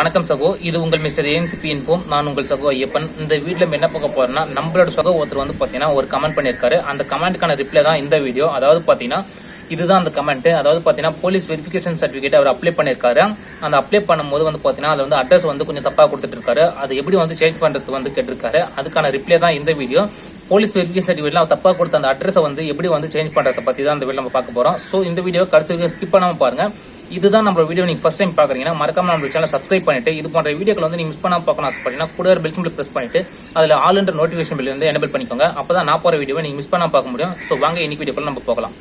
வணக்கம் சகோ. இது உங்கள் மிஸ்டர் ஏன்சிபி இன்போம் நான் உங்கள் சகோ ஐயப்பன். இந்த வீடியோல நம்ம என்ன பார்க்க போறேன்னா நம்மளோட சகோ ஒருத்தர் வந்து பார்த்தீங்கன்னா ஒரு கமெண்ட் பண்ணியிருக்காரு. அந்த கமெண்ட்டுக்கான ரிப்ளை தான் இந்த வீடியோ அதாவது பார்த்தீங்கன்னா இதுதான் அந்த கமெண்ட் அதாவது பார்த்தீங்கன்னா போலீஸ் வெரிஃபிகேஷன் சர்டிஃபிகேட் அவர் அப்ளை பண்ணியிருக்காரு. அந்த அப்ளை பண்ணும்போது வந்து பார்த்தீங்கன்னா அதில் வந்து அட்ரஸ் வந்து கொஞ்சம் தப்பாக கொடுத்துட்டு இருக்காரு. அது எப்படி வந்து சேஞ்ச் பண்ணுறது வந்து கேட்டிருக்காரு. அதுக்கான ரிப்ளை தான் இந்த வீடியோ போலீஸ் வெரிஃபிகேஷன் சர்டிஃபிகேட்ல அவர் கொடுத்த அந்த அட்ரஸை வந்து எப்படி வந்து சேஞ்ச் பண்ணுறத பற்றி தான் இந்த வீடியோ நம்ம பார்க்க போகிறோம் ஸோ இந்த வீடியோ கடைசி வரைக்கும் ஸ்கிப் பண்ணாமல் பாருங்கள் இதுதான் நம்ம வீடியோ நீங்கள் ஃபஸ்ட் டைம் பார்க்குறீங்கன்னா மறக்காம நம்ம சேனல் சப்ஸ்கிரைப் பண்ணிட்டு இது போன்ற வீடியோக்கள் வந்து நீங்கள் மிஸ் பண்ணாமல் பார்க்கணும் ஆசைப்பட்டீங்கன்னா கூட பெல் சிம்பிள் ப்ரெஸ் பண்ணிட்டு அதில் ஆல் என்ற நோட்டிஃபிகேஷன் பில் வந்து எனபிள் பண்ணிக்கோங்க. அப்போ தான் நான் போகிற வீடியோவை நீங்கள் மிஸ் பண்ணாமல் பார்க்க முடியும். ஸோ வாங்க இன்னைக்கு வீடியோக்குள்ள நம்ம போகலாம்.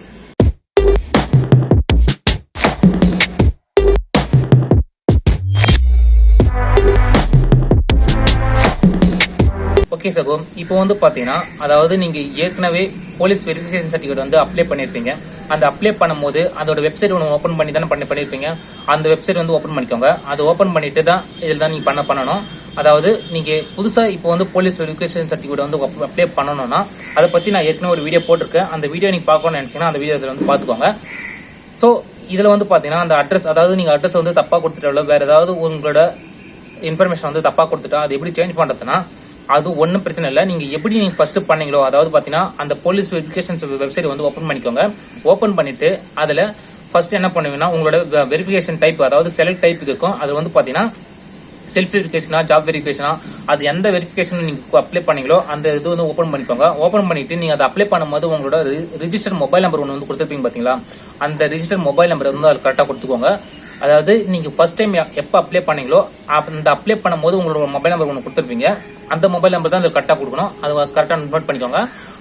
ஓகே சகோ. இப்போ வந்து பாத்தீங்கன்னா அதாவது நீங்க ஏற்கனவே போலீஸ் வெரிஃபிகேஷன் சர்டிஃபிகேட் வந்து அப்ளை பண்ணிருப்பீங்க. அந்த அப்ளை பண்ணும்போது அதோட வெப்சைட் ஒன்று ஓப்பன் பண்ணி தானே பண்ணி பண்ணியிருப்பீங்க அந்த வெப்சைட் வந்து ஓப்பன் பண்ணிக்கோங்க. அது ஓப்பன் பண்ணிட்டு தான் இதில் தான் நீங்கள் பண்ண பண்ணணும். அதாவது நீங்கள் புதுசாக இப்போ வந்து போலீஸ் வெரிஃபிகேஷன் சர்டிஃபிகேட் வந்து அப்ளை பண்ணணும்னா அதை பற்றி நான் ஏற்கனவே ஒரு வீடியோ போட்டிருக்கேன். அந்த வீடியோ நீங்கள் பார்க்கணும்னு நினச்சிங்கன்னா அந்த வீடியோ இதில் வந்து பார்த்துக்கோங்க. ஸோ இதில் வந்து பார்த்தீங்கன்னா அந்த அட்ரஸ் அதாவது நீங்கள் அட்ரஸ் வந்து தப்பாக கொடுத்துட்டாலோ வேறு ஏதாவது உங்களோட இன்ஃபர்மேஷன் வந்து தப்பாக கொடுத்துட்டா அது எப்படி சேஞ்ச் பண்ணுறதுன்னா அது ஒன்றும் பிரச்சனை இல்லை. நீங்கள் எப்படி நீங்கள் ஃபஸ்ட்டு பண்ணீங்களோ அதாவது பார்த்தீங்கன்னா அந்த போலீஸ் வெரிஃபிகேஷன் வெப்சைட் வந்து ஓப்பன் பண்ணிக்கோங்க. ஓப்பன் பண்ணிட்டு அதில் ஃபர்ஸ்ட் என்ன பண்ணுவீங்கன்னா உங்களோட வெரிஃபிகேஷன் டைப் அதாவது செலக்ட் டைப் இருக்கும். அது வந்து பார்த்தீங்கன்னா செல்ஃப் வெரிஃபிகேஷனா ஜாப் வெரிஃபிகேஷனா அது எந்த வெரிஃபிகேஷன் நீங்கள் அப்ளை பண்ணீங்களோ அந்த இது வந்து ஓப்பன் பண்ணிக்கோங்க. ஓப்பன் பண்ணிட்டு நீங்கள் அதை அப்ளை பண்ணும்போது உங்களோட ரிஜிஸ்டர் மொபைல் நம்பர் ஒன்று வந்து கொடுத்துருப்பீங்க பார்த்தீங்களா அந்த ரிஜிஸ்டர் மொபைல் நம்பர் வந்து அது கரெக்டாக கொடுத்துக்கோங்க. அதாவது நீங்கள் ஃபர்ஸ்ட் டைம் எப்போ அப்ளை பண்ணீங்களோ அந்த அப்ளை பண்ணும்போது உங்களோட மொபைல் நம்பர் ஒன்று கொடுத்துருப்பீங்க. அந்த மொபைல் நம்பர் தான் அது கரெக்டாக கொடுக்கணும். அது கரெக்டாக நோட் பண்ணிக்கோங்க.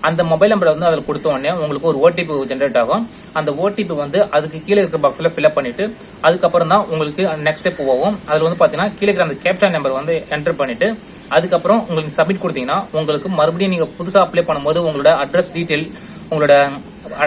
அந்த மொபைல் நம்பரை வந்து அதில் கொடுத்த உடனே உங்களுக்கு ஒரு ஓடிபி ஜென்ரேட் ஆகும். அந்த ஓடிபி வந்து அதுக்கு கீழே இருக்கிற பாக்ஸில் ஃபில்அப் பண்ணிவிட்டு அதுக்கப்புறம் தான் உங்களுக்கு நெக்ஸ்ட் ஸ்டெப் போகும். அதில் வந்து பார்த்தீங்கன்னா கீழே இருக்கிற அந்த கேப்சா நம்பர் வந்து என்டர் பண்ணிவிட்டு அதுக்கப்புறம் உங்களுக்கு சப்மிட் கொடுத்தீங்கன்னா உங்களுக்கு மறுபடியும் நீங்கள் புதுசாக அப்ளை பண்ணும்போது உங்களோட அட்ரஸ் டீட்டெயில் உங்களோட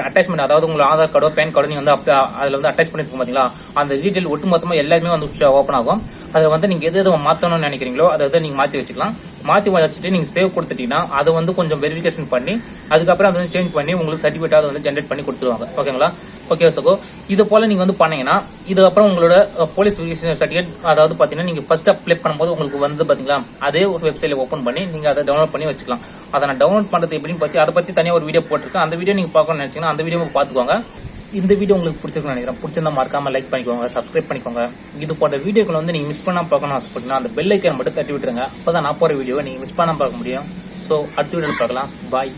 அட்டாச்மெண்ட் அதாவது உங்களை ஆதார் கார்டோ பேன் கார்டோ நீங்க வந்து அதில் வந்து அட்டாச் பண்ணிருக்கோம் பாத்தீங்களா? அந்த டீட்டெயில் ஒட்டுமொத்தமா எல்லாருமே வந்து ஓப்பன் ஆகும். அதை வந்து நீங்க எது எது மாத்தணும்னு நினைக்கிறீங்களோ அதை வந்து நீங்க மாத்தி வச்சுக்கலாம். மாத்தி வச்சுட்டு நீங்க சேவ் கொடுத்துட்டீங்கன்னா அதை வந்து கொஞ்சம் வெரிஃபிகேஷன் பண்ணி அதுக்கப்புறம் அதை வந்து சேஞ்ச் பண்ணி உங்களுக்கு சர்டிஃபிகேட் அதை வந்து ஜென்ரேட் பண்ணி கொடுத்துருவாங்க. ஓகேங்களா ஓகே சகோ இது போல நீங்க வந்து பண்ணீங்கன்னா இதுக்கப்புறம் உங்களோட போலீஸ் வெரிஃபிகேஷன் சர்டிஃபிகேட் அதாவது பாத்தீங்கன்னா நீங்க ஃபர்ஸ்ட் அப்ளை பண்ணும்போது உங்களுக்கு வந்து பாத்தீங்களா அதே ஒரு வெப்சைட்ல ஓப்பன் பண்ணி நீங்க அதை டவுன்லோட் பண்ணி வச்சுக்கலாம். அதை நான் டவுன்லோட் பண்றது எப்படின்னு பார்த்து அதை பத்தி தனியாக ஒரு வீடியோ போட்டிருக்கேன். அந்த வீடியோ நீங்க பார்க்கணும்னு நினைச்சீங்கன்னா அந்த வீடியோ பாத்துக்கோங்க இந்த வீடியோ உங்களுக்கு பிடிச்சிருக்குன்னு நினைக்கிறேன். பிடிச்சிருந்தா மறக்காம லைக் பண்ணிக்கோங்க சப்ஸ்கிரைப் பண்ணிக்கோங்க. இது போன்ற வீடியோக்களை வந்து நீங்க மிஸ் பண்ணாம பார்க்கணும் ஆசைப்பட்டீங்கன்னா அந்த பெல் ஐக்கன் மட்டும் தட்டி விட்டுருங்க. அப்பதான் நான் போற வீடியோ நீங்க மிஸ் பண்ணாம பார்க்க முடியும். ஸோ அடுத்த வீடியோ பார்க்கலாம். பாய்